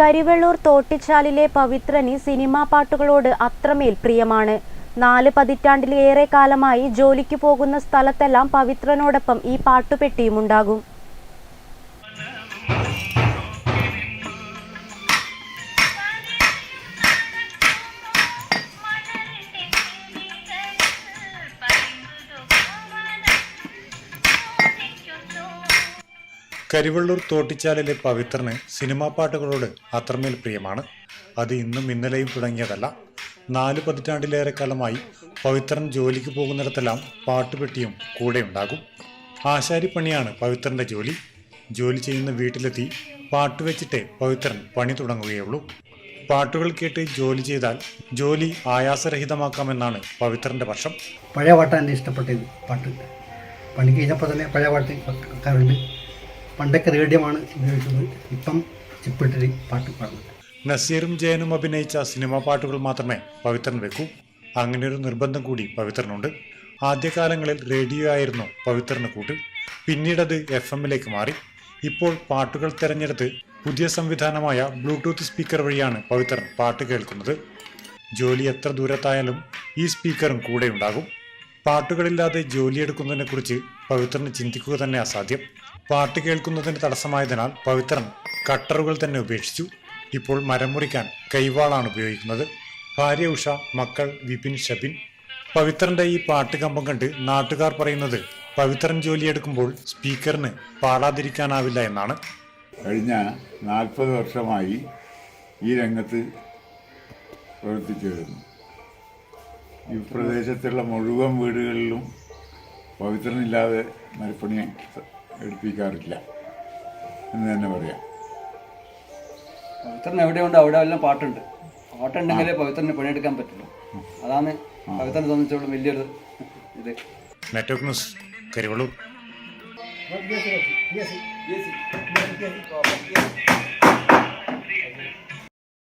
Karivellur തോട്ടിച്ചാലിലെ പവിത്രന് cinema പാട്ടുകളോട് അത്രമേൽ പ്രിയമാണ്. നാല് പതിറ്റാണ്ടിലേറെ കാലമായി ജോലിക്ക് പോകുന്ന സ്ഥലത്തെല്ലാം പവിത്രനോടൊപ്പം ഈ പാട്ടുപെട്ടിയുമുണ്ടാകും. കരിവള്ളൂർ തോട്ടിച്ചാലിലെ പവിത്രന് സിനിമാ പാട്ടുകളോട് അത്രമേൽ പ്രിയമാണ്. അത് ഇന്നും ഇന്നലെയും തുടങ്ങിയതല്ല. നാല് പതിറ്റാണ്ടിലേറെ കാലമായി പവിത്രൻ ജോലിക്ക് പോകുന്നിടത്തെല്ലാം പാട്ടുപെട്ടിയും കൂടെ ഉണ്ടാകും. ആശാരിപ്പണിയാണ് പവിത്രന്റെ ജോലി. ജോലി ചെയ്യുന്ന വീട്ടിലെത്തി പാട്ട് വെച്ചിട്ടേ പവിത്രൻ പണി തുടങ്ങുകയുള്ളൂ. പാട്ടുകൾ കേട്ട് ജോലി ചെയ്താൽ ജോലി ആയാസരഹിതമാക്കാമെന്നാണ് പവിത്രന്റെ പക്ഷം. പഴയ പാട്ടാണ് ഇഷ്ടപ്പെട്ടത് പാട്ട്. പണി കഴിഞ്ഞപ്പോൾ തന്നെ പഴയ പാട്ട് പണ്ടൊക്കെ റേഡിയമാണ് ഉപയോഗിച്ചത് ഇപ്പം ചിപ്പിട്ടിട്ട് പാട്ട് പാടുന്നത് നസീറും ജയനും അഭിനയിച്ച സിനിമാ പാട്ടുകൾ മാത്രമേ പവിത്രൻ വെക്കൂ. അങ്ങനെ ഒരു നിർബന്ധം കൂടി പവിത്രനുണ്ട്. ആദ്യകാലങ്ങളിൽ റേഡിയോ ആയിരുന്നു പവിത്രന് കൂട്ട്. പിന്നീടത് എഫ് എമ്മിലേക്ക് മാറി. ഇപ്പോൾ പാട്ടുകൾ തിരഞ്ഞെടുത്ത് പുതിയ സംവിധാനമായ ബ്ലൂടൂത്ത് സ്പീക്കർ വഴിയാണ് പവിത്രൻ പാട്ട് കേൾക്കുന്നത്. ജോലി എത്ര ദൂരത്തായാലും ഈ സ്പീക്കറും കൂടെ ഉണ്ടാകും പാട്ടുകളില്ലാതെ ജോലിയെടുക്കുന്നതിനെക്കുറിച്ച് പവിത്രന് ചിന്തിക്കുക തന്നെ അസാധ്യം. പാട്ട് കേൾക്കുന്നതിന് തടസ്സമായതിനാൽ പവിത്രൻ കട്ടറുകൾ തന്നെ ഉപേക്ഷിച്ചു. ഇപ്പോൾ മരം മുറിക്കാൻ കൈവാളാണ് ഉപയോഗിക്കുന്നത്. ഭാര്യ ഉഷ മക്കൾ വിപിൻ ഷബിൻ. പവിത്രന്റെ ഈ പാട്ട് കമ്പം കണ്ട് നാട്ടുകാർ പറയുന്നത് പവിത്രൻ ജോലിയെടുക്കുമ്പോൾ സ്പീക്കറിന് പാടാതിരിക്കാനാവില്ല എന്നാണ്. കഴിഞ്ഞ നാൽപ്പത് വർഷമായി ഈ രംഗത്ത് പ്രവർത്തിച്ചു വരുന്നു. ഈ പ്രദേശത്തുള്ള മുഴുവൻ വീടുകളിലും പവിത്രനില്ലാതെ മരപ്പണി എടുപ്പിക്കാറില്ല എന്ന് തന്നെ പറയാം പവിത്രൻ എവിടെയുണ്ട് അവിടെ എല്ലാം പാട്ടുണ്ട് പാട്ടുണ്ടെങ്കിലേ പവിത്രന് പണിയെടുക്കാൻ പറ്റുള്ളൂ അതാണ് പവിത്രനെ സംബന്ധിച്ചോളം വലിയൊരു ഇത് നെറ്റ്വർക്ക് ന്യൂസ് കരിവള്ളൂർ